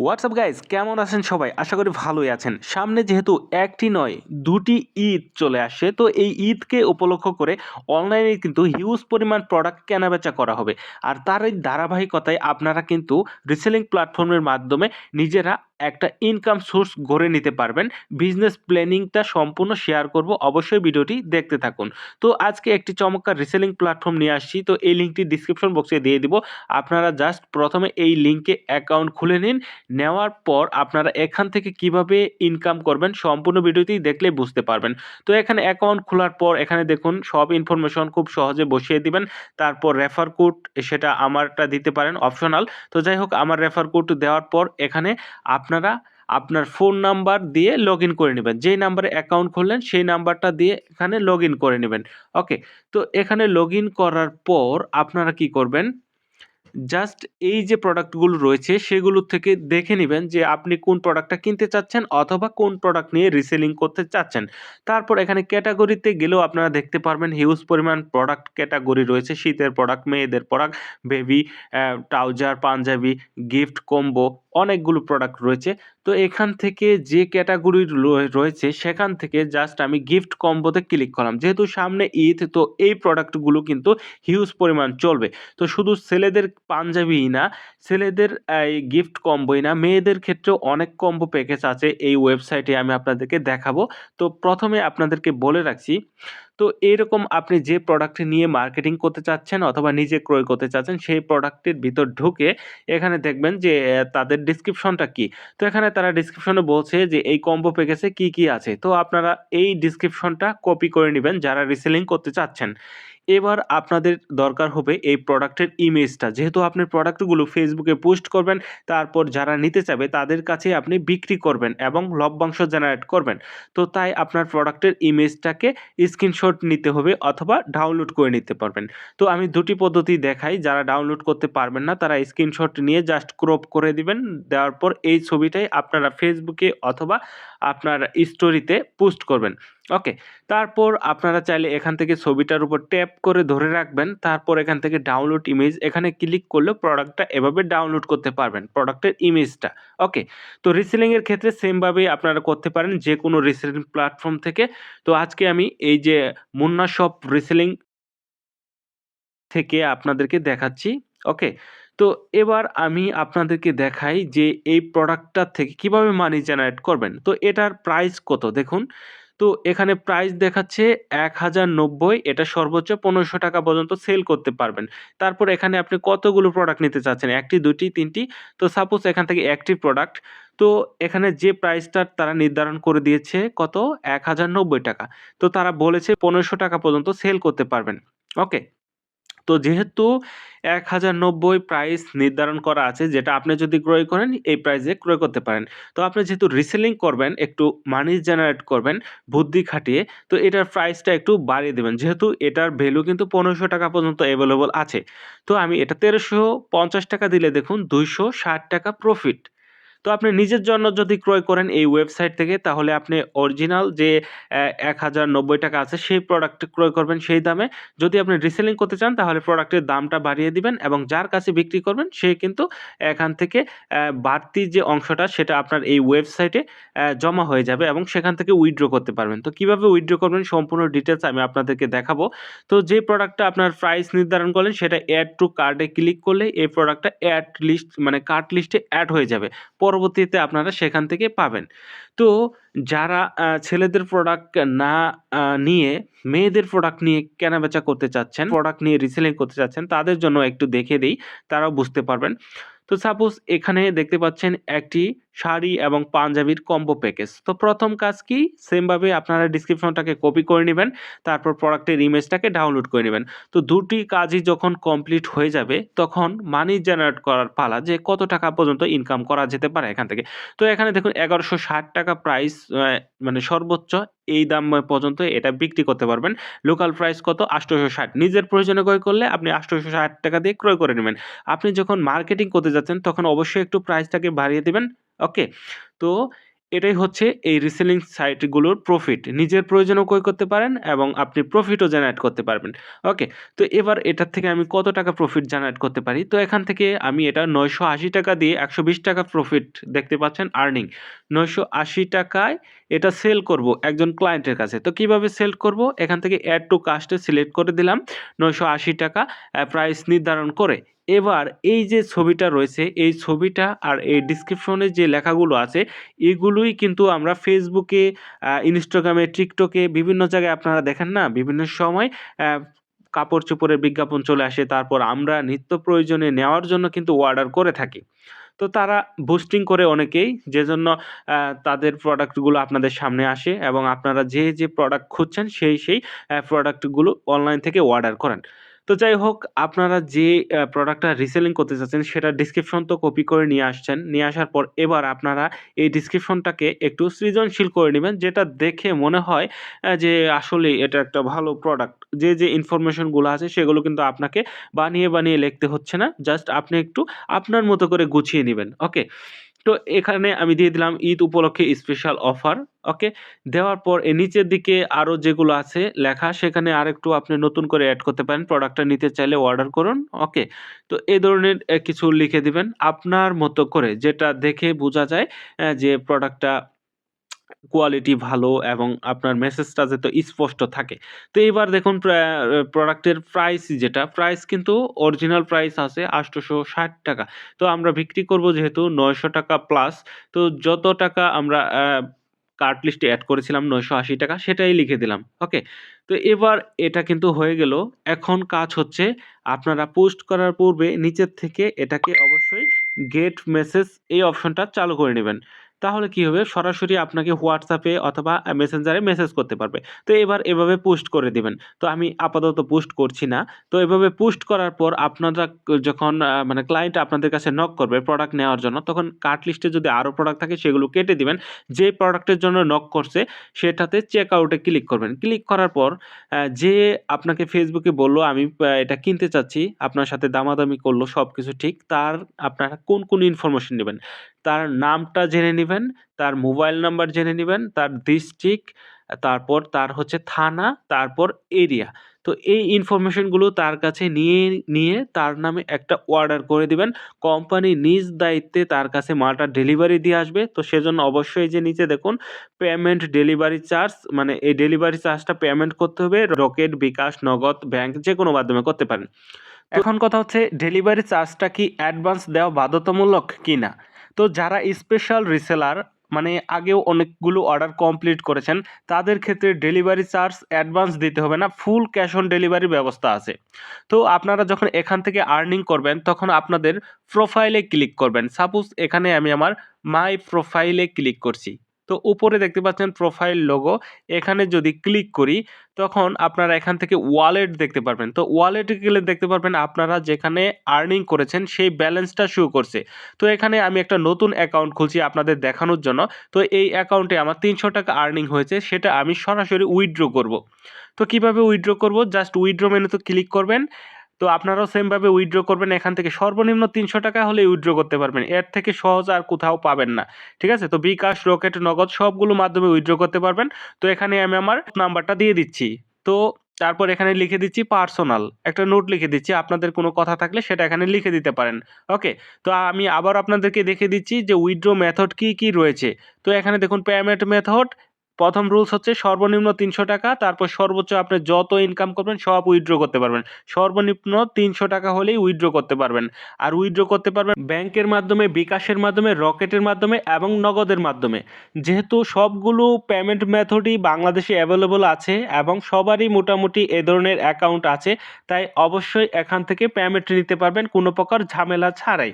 WhatsApp guys কেমন আছেন সবাই? আশা করি ভালোই আছেন। সামনে যেহেতু একটি নয়, দুটি ঈদ চলে আসে, তো এই ঈদকে উপলক্ষ করে অনলাইনে কিন্তু হিউজ পরিমাণ প্রোডাক্ট কেনাবেচা করা হবে। আর তার এই ধারাবাহিকতায় আপনারা কিন্তু রিসেলিং প্ল্যাটফর্মের মাধ্যমে নিজেরা একটা ইনকাম সোর্স গড়ে নিতে পারবেন। বিজনেস প্ল্যানিংটা সম্পূর্ণ শেয়ার করব। অবশ্যই ভিডিওটি দেখতে থাকুন। তো আজকে একটি চমৎকার রিসেলিং প্ল্যাটফর্ম নিয়ে আসছি। তো এই লিঙ্কটি ডিসক্রিপশন বক্সে দিয়ে দিব। আপনারা জাস্ট প্রথমে এই লিঙ্কে অ্যাকাউন্ট খুলে নিন। নেওয়ার পর আপনারা এখান থেকে কীভাবে ইনকাম করবেন সম্পূর্ণ ভিডিওটি দেখলেই বুঝতে পারবেন। তো এখানে অ্যাকাউন্ট খোলার পর এখানে দেখুন, সব ইনফরমেশন খুব সহজে বসিয়ে দিবেন। তারপর রেফার কোড সেটা আমারটা দিতে পারেন অপশনাল তো যাই হোক, আমার রেফার কোড দেওয়ার পর এখানে আপনারা আপনার ফোন নাম্বার দিয়ে লগ ইন করে নেবেন। যেই নাম্বারে অ্যাকাউন্ট খুললেন, সেই নাম্বারটা দিয়ে এখানে লগ ইন করে নেবেন। ওকে তো এখানে লগ ইন করার পর আপনারা কি করবেন? জাস্ট এই যে প্রোডাক্টগুলো রয়েছে, সেগুলো থেকে দেখে নেবেন যে আপনি কোন প্রোডাক্টটা কিনতে চাচ্ছেন অথবা কোন প্রোডাক্ট নিয়ে রিসেলিং করতে চাচ্ছেন। তারপর এখানে ক্যাটাগরিতে গেলেও আপনারা দেখতে পারবেন হিউজ পরিমাণ প্রোডাক্ট ক্যাটাগরি রয়েছে। শীতের প্রোডাক্ট মেয়েদের product baby trouser Punjabi gift combo অনেকগুলো প্রোডাক্ট রয়েছে। তো এখান থেকে যে ক্যাটাগরি রয়েছে, সেখান থেকে জাস্ট আমি গিফট কম্বোতে ক্লিক করলাম। যেহেতু সামনে ঈদ, তো এই প্রোডাক্টগুলো কিন্তু হিউজ পরিমাণ চলবে। তো শুধু ছেলেদের পাঞ্জাবিই না, ছেলেদের, এই গিফট কম্বোই না, মেয়েদের ক্ষেত্রেও অনেক কম্বো প্যাকেজ আছে এই ওয়েবসাইটে আমি আপনাদেরকে দেখাবো। তো প্রথমে আপনাদেরকে বলে রাখছি তো এরকম আপনি যে প্রোডাক্ট নিয়ে মার্কেটিং করতে চাচ্ছেন অথবা নিজে ক্রয় করতে চাচ্ছেন, সেই প্রোডাক্টের ভিতর ঢুকে এখানে দেখবেন যে তাদের ডিসক্রিপশনটা কি? তো এখানে তারা ডিসক্রিপশনে বলছে যে, এই কম্বো প্যাকেজে কি কি আছে? তো আপনারা এই ডিসক্রিপশনটা কপি করে নেবেন যারা রিসেলিং করতে চাচ্ছেন। এবার আপনাদের দরকার হবে এই প্রোডাক্টের ইমেজটা যেহেতু আপনি প্রোডাক্টগুলো ফেসবুকে পোস্ট করবেন, তারপর যারা নিতে চাবে তাদের কাছে আপনি বিক্রি করবেন এবং লভ্যাংশ জেনারেট করবেন। তো তাই আপনার প্রোডাক্টের ইমেজটাকে স্ক্রিনশট নিতে হবে অথবা ডাউনলোড করে নিতে পারবেন। তো আমি দুটি পদ্ধতি দেখাই, যারা ডাউনলোড করতে পারবেন না, তারা স্ক্রিনশট নিয়ে জাস্ট ক্রপ করে দিবেন। দেওয়ার পর এই ছবিটাই আপনারা ফেসবুকে অথবা আপনার স্টোরিতে পোস্ট করবেন। ওকে তারপর আপনারা চাইলে এখান থেকে ছবিটার উপর ট্যাপ করে ধরে রাখবেন। তারপর এখান থেকে ডাউনলোড ইমেজ এখানে ক্লিক করলে প্রোডাক্টটা এভাবে ডাউনলোড করতে পারবেন প্রোডাক্টের ইমেজটা ওকে তো রিসেলিংয়ের ক্ষেত্রে সেমভাবেই আপনারা করতে পারেন যে কোনো রিসেলিং প্ল্যাটফর্ম থেকে। তো আজকে আমি এই যে মুন্না শপ রিসেলিং থেকে আপনাদেরকে দেখাচ্ছি। ওকে তো এবার আমি আপনাদেরকে দেখাই যে এই প্রোডাক্টটা থেকে কীভাবে মানি জেনারেট করবেন। তো এটার প্রাইস কত? দেখুন তো এখানে প্রাইস দেখাচ্ছে এক হাজার নব্বই, এটা সর্বোচ্চ পনেরোশো টাকা পর্যন্ত সেল করতে পারবেন। তারপর এখানে আপনি কতগুলো প্রোডাক্ট নিতে চাচ্ছেন? একটি, দুটি, তিনটি? তো সাপোজ এখান থেকে একটি প্রোডাক্ট তো এখানে যে প্রাইসটা তারা নির্ধারণ করে দিয়েছে, কত? এক হাজার নব্বই টাকা। তো তারা বলেছে পনেরোশো টাকা পর্যন্ত সেল করতে পারবেন। ওকে তো যেহেতু এক হাজার নব্বই প্রাইস নির্ধারণ করা আছে, যেটা আপনি যদি ক্রয় করেন, এই প্রাইসে ক্রয় করতে পারেন। তো আপনি যেহেতু রিসেলিং করবেন, একটু মানি জেনারেট করবেন, বুদ্ধি খাটিয়ে, তো এটার প্রাইসটা একটু বাড়িয়ে দেবেন। যেহেতু এটার ভ্যালু কিন্তু পনেরোশো টাকা পর্যন্ত অ্যাভেলেবল আছে। তো আমি এটা তেরোশো পঞ্চাশ টাকা দিলে দেখুন, দুইশো ষাট টাকা প্রফিট তো আপনি নিজের জন্য যদি ক্রয় করেন এই ওয়েবসাইট থেকে, তাহলে আপনি অরিজিনাল যে এক হাজার নব্বই টাকা আছে, সেই প্রোডাক্ট ক্রয় করবেন সেই দামে। যদি আপনি রিসেলিং করতে চান, তাহলে প্রোডাক্টের দামটা বাড়িয়ে দিবেন এবং যার কাছে বিক্রি করবেন, সে কিন্তু এখান থেকে বাড়তি যে অংশটা, সেটা আপনার এই ওয়েবসাইটে জমা হয়ে যাবে এবং সেখান থেকে উইথড্র করতে পারবেন। তো কীভাবে উইথড্র করবেন, সম্পূর্ণ ডিটেলস আমি আপনাদেরকে দেখাবো। তো যে প্রোডাক্টটা আপনার প্রাইস নির্ধারণ করলেন, সেটা অ্যাড টু কার্ডে ক্লিক করলে এই প্রোডাক্টটা অ্যাড লিস্ট মানে কার্ড লিস্টে অ্যাড হয়ে যাবে। পরবর্তীতে আপনারা সেখান থেকে পাবেন। তো যারা ছেলেদের প্রোডাক্ট না নিয়ে, মেয়েদের প্রোডাক্ট নিয়ে কেনাবেচা করতে চাচ্ছেন প্রোডাক্ট নিয়ে রিসেলিং করতে চাচ্ছেন, তাদের জন্য একটু দেখে দিই, তারাও বুঝতে পারবেন। তো সাপোজ এখানে দেখতে পাচ্ছেন একটি শাড়ি এবং পাঞ্জাবির কম্বো প্যাকেজ তো প্রথম কাজ কি? সেমভাবে আপনারা ডিসক্রিপশনটাকে কপি করে নেবেন, তারপর প্রোডাক্টের ইমেজটাকে ডাউনলোড করে নেবেন। তো দুটি কাজই যখন কমপ্লিট হয়ে যাবে, তখন মানি জেনারেট করার পালা যে কত টাকা পর্যন্ত ইনকাম করা যেতে পারে এখান থেকে। তো এখানে দেখুন, এগারোশো ষাট টাকা প্রাইস মানে সর্বোচ্চ এই দাম পর্যন্ত এটা বিক্রি করতে পারবেন। লোকাল প্রাইস কত? আষ্টশো ষাট নিজের প্রয়োজনে ক্রয় করলে আপনি আষ্টশো ষাট টাকা দিয়ে ক্রয় করে নেবেন। আপনি যখন মার্কেটিং করতে যাচ্ছেন, তখন অবশ্যই একটু প্রাইসটাকে বাড়িয়ে দেবেন। ওকে তো এটাই হচ্ছে এই রিসেলিং সাইটগুলোর প্রফিট নিজের প্রয়োজনও ক্রয় করতে পারেন এবং আপনি প্রফিটও জেনারেট করতে পারবেন। ওকে তো এবার এটার থেকে আমি কত টাকা প্রফিট জেনারেট করতে পারি? তো এখান থেকে আমি এটা নয়শো আশি টাকা দিয়ে একশো বিশ টাকা প্রফিট দেখতে পাচ্ছেন আর্নিং নয়শো আশি টাকায় এটা সেল করব একজন ক্লায়েন্টের কাছে। তো কীভাবে সেল করব? এখান থেকে অ্যাড টু কাস্টে সিলেক্ট করে দিলাম নয়শো আশি টাকা প্রাইস নির্ধারণ করে এবার এই যে ছবিটা রয়েছে, এই ছবিটা আর এই ডিসক্রিপশনে যে লেখাগুলো আছে, এগুলোই কিন্তু আমরা ফেসবুকে ইনস্টাগ্রামে টিকটকে বিভিন্ন জায়গায় আপনারা দেখেন না? বিভিন্ন সময় কাপড় চোপড়ের বিজ্ঞাপন চলে আসে, তারপর আমরা নিত্য প্রয়োজনে নেওয়ার জন্য কিন্তু অর্ডার করে থাকি। তো তারা বুস্টিং করে অনেকেই যে জন্য তাদের প্রোডাক্টগুলো আপনাদের সামনে আসে এবং আপনারা যে যে প্রোডাক্ট খুঁজছেন, সেই সেই প্রোডাক্টগুলো অনলাইন থেকে অর্ডার করেন। তো যাই হোক, আপনারা যে প্রোডাক্টটা রিসেলিং করতে চাচ্ছেন, সেটা ডিসক্রিপশন তো কপি করে নিয়ে আসছেন। নিয়ে আসার পর এবার আপনারা এই ডিসক্রিপশনটাকে একটু সৃজনশীল করে নেবেন, যেটা দেখে মনে হয় যে আসলে এটা একটা ভালো প্রোডাক্ট যে যে ইনফরমেশনগুলো আছে, সেগুলো কিন্তু আপনাকে বানিয়ে বানিয়ে লিখতে হচ্ছে না। জাস্ট আপনি একটু আপনার মতো করে গুছিয়ে নেবেন ওকে তো এখানে আমি দিয়ে দিলাম ঈদ উপলক্ষে স্পেশাল অফার ওকে দেওয়ার পর এ নিচের দিকে আরও যেগুলো আছে লেখা, সেখানে আরেকটু আপনি নতুন করে অ্যাড করতে পারেন প্রোডাক্টটা নিতে চাইলে অর্ডার করুন ওকে তো এ ধরনের কিছু লিখে দিবেন। আপনার মতো করে যেটা দেখে বোঝা যায় যে প্রোডাক্টটা কোয়ালিটি ভালো এবং আপনার মেসেজটা যাতে স্পষ্ট থাকে। তো এবার দেখুন প্রোডাক্টের প্রাইস যেটা প্রাইস কিন্তু অরিজিনাল প্রাইস আছে আটশোশো ষাট টাকা। তো আমরা বিক্রি করব যেহেতু নয়শো টাকা প্লাস তো যত টাকা আমরা কার্ট লিস্টে অ্যাড করেছিলাম নয়শো আশি টাকা, সেটাই লিখে দিলাম ওকে তো এবার এটা কিন্তু হয়ে গেল। এখন কাজ হচ্ছে আপনারা পোস্ট করার পূর্বে নিচের থেকে এটাকে অবশ্যই গেট মেসেজ এই অপশনটা চালু করে নেবেন। তাহলে কি হবে? সরাসরি আপনাকে হোয়াটসঅ্যাপে অথবা মেসেঞ্জারে মেসেজ করতে পারবে। তো এবার এভাবে পোস্ট করে দিবেন। তো আমি আপাতত পোস্ট করছি না। তো এভাবে পোস্ট করার পর আপনারা যখন মানে ক্লায়েন্ট আপনাদের কাছে নক করবে প্রোডাক্ট নেওয়ার জন্য, তখন কার্ট লিস্টে যদি আরও প্রোডাক্ট থাকে, সেগুলো কেটে দিবেন। যে প্রোডাক্টের জন্য নক করছে, সেটাতে চেক আউটে ক্লিক করবেন। ক্লিক করার পর যে আপনাকে ফেসবুকে বলল, আমি এটা কিনতে চাচ্ছি, আপনার সাথে দামাদামি করল সব কিছু ঠিক। তার আপনারা কোন কোন ইনফরমেশন নেবেন? তার নামটা জেনে নেবেন, তার মোবাইল নাম্বার জেনে নেবেন, তার ডিস্ট্রিক্ট, তারপর তার হচ্ছে থানা, তারপর এরিয়া। তো এই ইনফরমেশনগুলো তার কাছে নিয়ে নিয়ে তার নামে একটা অর্ডার করে দিবেন। কোম্পানি নিজ দায়িত্বে তার কাছে মালটা ডেলিভারি দিয়ে আসবে। তো সেজন্য অবশ্যই যে নিচে দেখুন পেমেন্ট ডেলিভারি চার্জ মানে এই ডেলিভারি চার্জটা পেমেন্ট করতে হবে রকেট বিকাশ নগদ ব্যাংক যে কোনো মাধ্যমে করতে পারেন। এখন কথা হচ্ছে ডেলিভারি চার্জটা কি অ্যাডভান্স দেওয়া বাধ্যতামূলক কি না তো যারা স্পেশাল রিসেলার মানে আগেও অনেকগুলো অর্ডার কমপ্লিট করেছেন, তাদের ক্ষেত্রে ডেলিভারি চার্জ অ্যাডভান্স দিতে হবে না ফুল ক্যাশ অন ডেলিভারি ব্যবস্থা আছে। তো আপনারা যখন এখান থেকে আর্নিং করবেন, তখন আপনাদের প্রোফাইলে ক্লিক করবেন। সাপোজ এখানে আমি আমার মাই প্রোফাইলে ক্লিক করছি। তো উপরে দেখতে পাচ্ছেন প্রোফাইল লোগো এখানে যদি ক্লিক করি, তখন আপনারা এখান থেকে ওয়ালেট দেখতে পারবেন। তো ওয়ালেটে গেলে দেখতে পারবেন আপনারা যেখানে আর্নিং করেছেন, সেই ব্যালেন্সটা শো করছে। তো এখানে আমি একটা নতুন অ্যাকাউন্ট খুলছি আপনাদের দেখানোর জন্য। তো এই অ্যাকাউন্টে আমার তিনশো টাকা আর্নিং হয়েছে, সেটা আমি সরাসরি উইথড্র করব। তো কীভাবে উইথড্র করব? জাস্ট উইথড্র মেনুতে ক্লিক করবেন। তো আপনারাও সেমভাবে উইথড্র করবেন, এখান থেকে সর্বনিম্ন তিনশো টাকা হলে উইথড্র করতে পারবেন। এর থেকে সহজ আর কোথাও পাবেন না, ঠিক আছে? তো বিকাশ, রকেট, নগদ সবগুলো মাধ্যমে উইথড্র করতে পারবেন। তো এখানে আমি আমার নাম্বারটা দিয়ে দিচ্ছি। তো তারপর এখানে লিখে দিচ্ছি পার্সোনাল একটা নোট লিখে দিচ্ছি, আপনাদের কোনো কথা থাকলে সেটা এখানে লিখে দিতে পারেন। ওকে? তো আমি আবার আপনাদেরকে দেখে দিচ্ছি যে উইথড্র মেথড কি কি রয়েছে। তো এখানে দেখুন পেমেন্ট মেথড প্রথম রুলস হচ্ছে সর্বনিম্ন তিনশো টাকা, তারপর সর্বোচ্চ আপনি যত ইনকাম করবেন, সব উইথড্র করতে পারবেন। সর্বনিম্ন তিনশো টাকা হলেই উইথড্র করতে পারবেন। আর উইথড্র করতে পারবেন ব্যাংকের মাধ্যমে, বিকাশের মাধ্যমে, রকেটের মাধ্যমে এবং নগদের মাধ্যমে। যেহেতু সবগুলো পেমেন্ট মেথডই বাংলাদেশে অ্যাভেলেবল আছে এবং সবারই মোটামুটি এ ধরনের অ্যাকাউন্ট আছে, তাই অবশ্যই এখান থেকে পেমেন্ট নিতে পারবেন, কোনো প্রকার ঝামেলা ছাড়াই।